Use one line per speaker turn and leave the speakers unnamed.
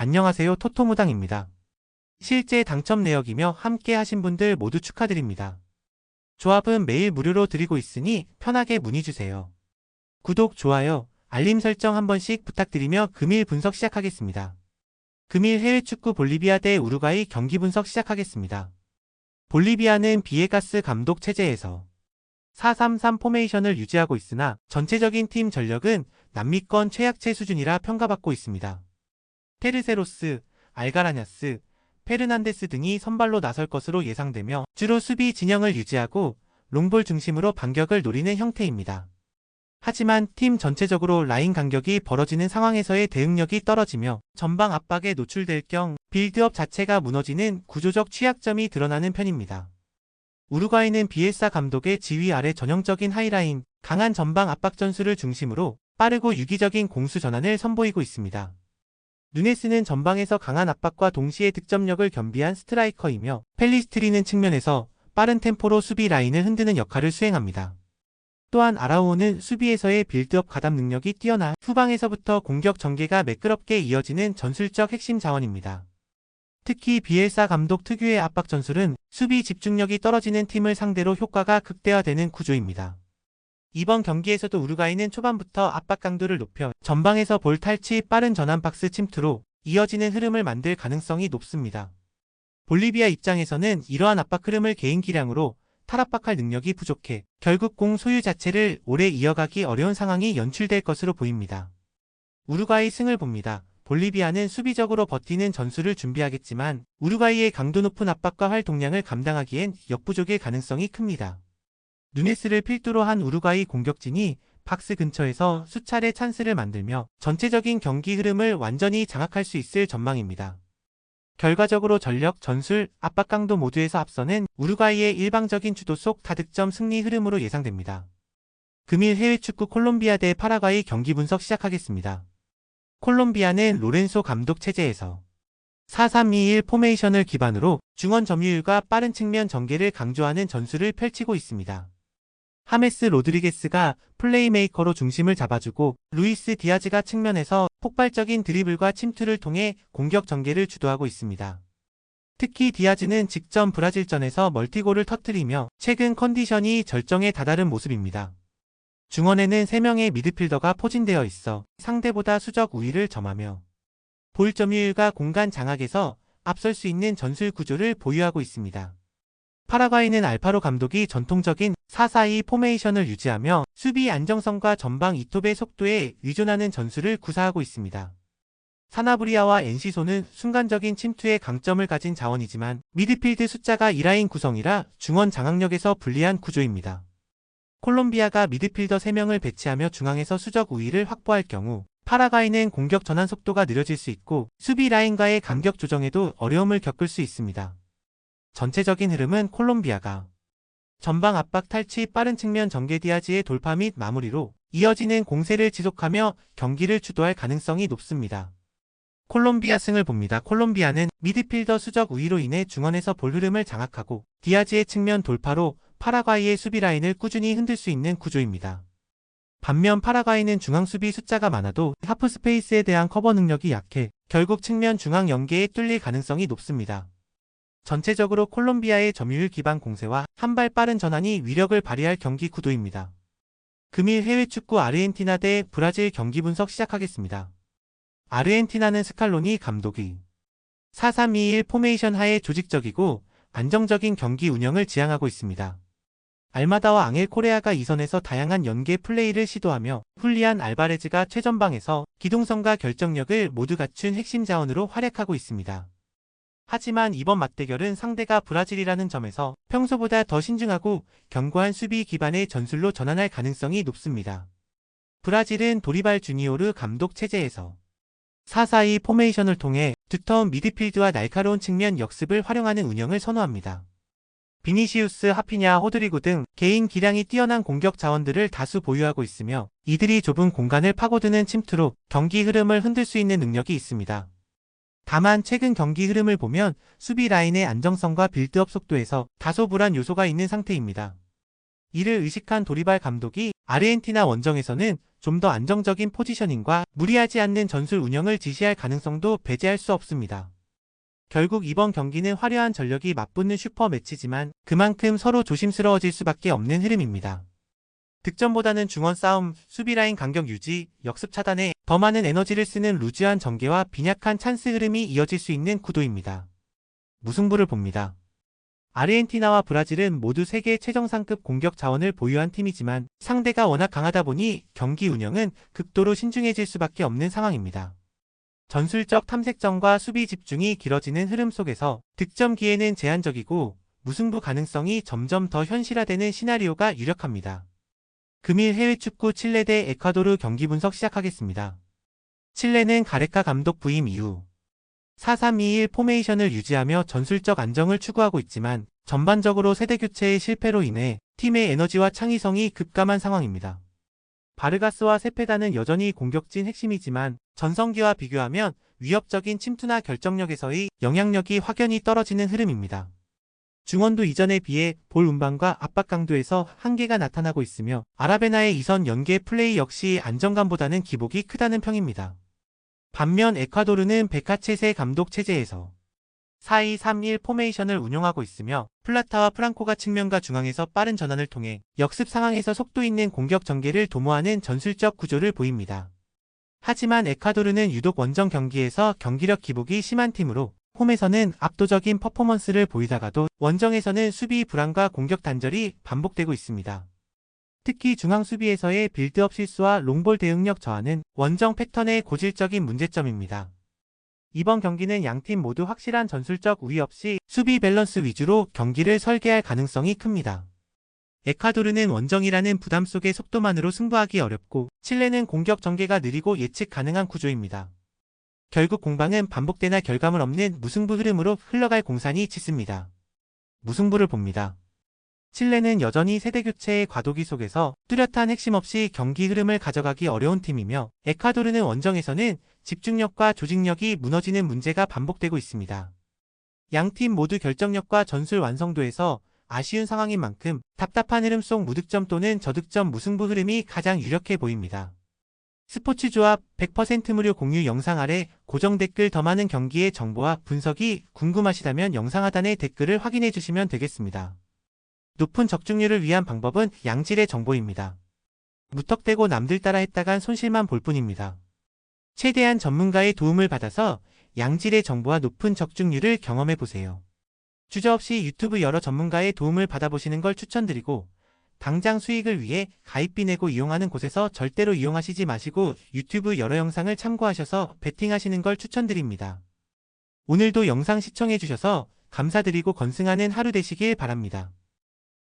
안녕하세요 토토무당입니다. 실제 당첨 내역이며 함께 하신 분들 모두 축하드립니다. 조합은 매일 무료로 드리고 있으니 편하게 문의주세요. 구독, 좋아요, 알림 설정 한 번씩 부탁드리며 금일 분석 시작하겠습니다. 금일 해외 축구 볼리비아 대 우루과이 경기 분석 시작하겠습니다. 볼리비아는 비에가스 감독 체제에서 4-3-3 포메이션을 유지하고 있으나 전체적인 팀 전력은 남미권 최약체 수준이라 평가받고 있습니다. 테르세로스, 알가라냐스, 페르난데스 등이 선발로 나설 것으로 예상되며 주로 수비 진영을 유지하고 롱볼 중심으로 반격을 노리는 형태입니다. 하지만 팀 전체적으로 라인 간격이 벌어지는 상황에서의 대응력이 떨어지며 전방 압박에 노출될 경 빌드업 자체가 무너지는 구조적 취약점이 드러나는 편입니다. 우루과이는 비엘사 감독의 지휘 아래 전형적인 하이라인, 강한 전방 압박 전술을 중심으로 빠르고 유기적인 공수 전환을 선보이고 있습니다. 누네스는 전방에서 강한 압박과 동시에 득점력을 겸비한 스트라이커이며 펠리스트리는 측면에서 빠른 템포로 수비 라인을 흔드는 역할을 수행합니다. 또한 아라우오는 수비에서의 빌드업 가담 능력이 뛰어나 후방에서부터 공격 전개가 매끄럽게 이어지는 전술적 핵심 자원입니다. 특히 비엘사 감독 특유의 압박 전술은 수비 집중력이 떨어지는 팀을 상대로 효과가 극대화되는 구조입니다. 이번 경기에서도 우루과이는 초반부터 압박 강도를 높여 전방에서 볼 탈취 빠른 전환 박스 침투로 이어지는 흐름을 만들 가능성이 높습니다. 볼리비아 입장에서는 이러한 압박 흐름을 개인 기량으로 탈압박할 능력이 부족해 결국 공 소유 자체를 오래 이어가기 어려운 상황이 연출될 것으로 보입니다. 우루과이 승을 봅니다. 볼리비아는 수비적으로 버티는 전술을 준비하겠지만 우루과이의 강도 높은 압박과 활동량을 감당하기엔 역부족일 가능성이 큽니다. 누네스를 필두로 한 우루과이 공격진이 박스 근처에서 수차례 찬스를 만들며 전체적인 경기 흐름을 완전히 장악할 수 있을 전망입니다. 결과적으로 전력, 전술, 압박 강도 모두에서 앞서는 우루과이의 일방적인 주도 속 다득점 승리 흐름으로 예상됩니다. 금일 해외 축구 콜롬비아 대 파라과이 경기 분석 시작하겠습니다. 콜롬비아는 로렌소 감독 체제에서 4-3-2-1 포메이션을 기반으로 중원 점유율과 빠른 측면 전개를 강조하는 전술을 펼치고 있습니다. 하메스 로드리게스가 플레이메이커로 중심을 잡아주고 루이스 디아즈가 측면에서 폭발적인 드리블과 침투를 통해 공격 전개를 주도하고 있습니다. 특히 디아즈는 직전 브라질전에서 멀티골을 터뜨리며 최근 컨디션이 절정에 다다른 모습입니다. 중원에는 3명의 미드필더가 포진되어 있어 상대보다 수적 우위를 점하며 볼 점유율과 공간 장악에서 앞설 수 있는 전술 구조를 보유하고 있습니다. 파라과이는 알파로 감독이 전통적인 4-4-2 포메이션을 유지하며 수비 안정성과 전방 이톱의 속도에 의존하는 전술을 구사하고 있습니다. 사나브리아와 엔시소는 순간적인 침투의 강점을 가진 자원이지만 미드필드 숫자가 2라인 구성이라 중원 장악력에서 불리한 구조입니다. 콜롬비아가 미드필더 3명을 배치하며 중앙에서 수적 우위를 확보할 경우 파라과이는 공격 전환 속도가 느려질 수 있고 수비 라인과의 간격 조정에도 어려움을 겪을 수 있습니다. 전체적인 흐름은 콜롬비아가 전방 압박 탈취 빠른 측면 전개 디아지의 돌파 및 마무리로 이어지는 공세를 지속하며 경기를 주도할 가능성이 높습니다. 콜롬비아 승을 봅니다. 콜롬비아는 미드필더 수적 우위로 인해 중원에서 볼 흐름을 장악하고 디아지의 측면 돌파로 파라과이의 수비 라인을 꾸준히 흔들 수 있는 구조입니다. 반면 파라과이는 중앙 수비 숫자가 많아도 하프 스페이스에 대한 커버 능력이 약해 결국 측면 중앙 연계에 뚫릴 가능성이 높습니다. 전체적으로 콜롬비아의 점유율 기반 공세와 한 발 빠른 전환이 위력을 발휘할 경기 구도입니다. 금일 해외 축구 아르헨티나 대 브라질 경기 분석 시작하겠습니다. 아르헨티나는 스칼로니 감독이 4-3-2-1 포메이션 하에 조직적이고 안정적인 경기 운영을 지향하고 있습니다. 알마다와 앙헬 코레아가 이선에서 다양한 연계 플레이를 시도하며 훌리안 알바레즈가 최전방에서 기동성과 결정력을 모두 갖춘 핵심 자원으로 활약하고 있습니다. 하지만 이번 맞대결은 상대가 브라질이라는 점에서 평소보다 더 신중하고 견고한 수비 기반의 전술로 전환할 가능성이 높습니다. 브라질은 도리발 주니오르 감독 체제에서 4-4-2 포메이션을 통해 두터운 미드필드와 날카로운 측면 역습을 활용하는 운영을 선호합니다. 비니시우스, 하피냐, 호드리구 등 개인 기량이 뛰어난 공격 자원들을 다수 보유하고 있으며 이들이 좁은 공간을 파고드는 침투로 경기 흐름을 흔들 수 있는 능력이 있습니다. 다만 최근 경기 흐름을 보면 수비 라인의 안정성과 빌드업 속도에서 다소 불안 요소가 있는 상태입니다. 이를 의식한 도리발 감독이 아르헨티나 원정에서는 좀 더 안정적인 포지셔닝과 무리하지 않는 전술 운영을 지시할 가능성도 배제할 수 없습니다. 결국 이번 경기는 화려한 전력이 맞붙는 슈퍼 매치지만 그만큼 서로 조심스러워질 수밖에 없는 흐름입니다. 득점보다는 중원 싸움, 수비 라인 간격 유지, 역습 차단에 더 많은 에너지를 쓰는 루즈한 전개와 빈약한 찬스 흐름이 이어질 수 있는 구도입니다. 무승부를 봅니다. 아르헨티나와 브라질은 모두 세계 최정상급 공격 자원을 보유한 팀이지만 상대가 워낙 강하다 보니 경기 운영은 극도로 신중해질 수밖에 없는 상황입니다. 전술적 탐색전과 수비 집중이 길어지는 흐름 속에서 득점 기회는 제한적이고 무승부 가능성이 점점 더 현실화되는 시나리오가 유력합니다. 금일 해외 축구 칠레 대 에콰도르 경기 분석 시작하겠습니다. 칠레는 가레카 감독 부임 이후 4-3-2-1 포메이션을 유지하며 전술적 안정을 추구하고 있지만 전반적으로 세대 교체의 실패로 인해 팀의 에너지와 창의성이 급감한 상황입니다. 바르가스와 세페다는 여전히 공격진 핵심이지만 전성기와 비교하면 위협적인 침투나 결정력에서의 영향력이 확연히 떨어지는 흐름입니다. 중원도 이전에 비해 볼 운반과 압박 강도에서 한계가 나타나고 있으며 아라베나의 이선 연계 플레이 역시 안정감보다는 기복이 크다는 평입니다. 반면 에콰도르는 베카체세 감독 체제에서 4-2-3-1 포메이션을 운용하고 있으며 플라타와 프랑코가 측면과 중앙에서 빠른 전환을 통해 역습 상황에서 속도 있는 공격 전개를 도모하는 전술적 구조를 보입니다. 하지만 에콰도르는 유독 원정 경기에서 경기력 기복이 심한 팀으로 홈에서는 압도적인 퍼포먼스를 보이다가도 원정에서는 수비 불안과 공격 단절이 반복되고 있습니다. 특히 중앙 수비에서의 빌드업 실수와 롱볼 대응력 저하는 원정 패턴의 고질적인 문제점입니다. 이번 경기는 양팀 모두 확실한 전술적 우위 없이 수비 밸런스 위주로 경기를 설계할 가능성이 큽니다. 에콰도르는 원정이라는 부담 속의 속도만으로 승부하기 어렵고 칠레는 공격 전개가 느리고 예측 가능한 구조입니다. 결국 공방은 반복되나 결과물 없는 무승부 흐름으로 흘러갈 공산이 짙습니다. 무승부를 봅니다. 칠레는 여전히 세대교체의 과도기 속에서 뚜렷한 핵심 없이 경기 흐름을 가져가기 어려운 팀이며 에콰도르는 원정에서는 집중력과 조직력이 무너지는 문제가 반복되고 있습니다. 양 팀 모두 결정력과 전술 완성도에서 아쉬운 상황인 만큼 답답한 흐름 속 무득점 또는 저득점 무승부 흐름이 가장 유력해 보입니다. 스포츠 조합 100% 무료 공유 영상 아래 고정 댓글 더 많은 경기의 정보와 분석이 궁금하시다면 영상 하단의 댓글을 확인해 주시면 되겠습니다. 높은 적중률을 위한 방법은 양질의 정보입니다. 무턱대고 남들 따라 했다간 손실만 볼 뿐입니다. 최대한 전문가의 도움을 받아서 양질의 정보와 높은 적중률을 경험해 보세요. 주저 없이 유튜브 여러 전문가의 도움을 받아보시는 걸 추천드리고 당장 수익을 위해 가입비 내고 이용하는 곳에서 절대로 이용하시지 마시고 유튜브 여러 영상을 참고하셔서 베팅하시는 걸 추천드립니다. 오늘도 영상 시청해주셔서 감사드리고 건승하는 하루 되시길 바랍니다.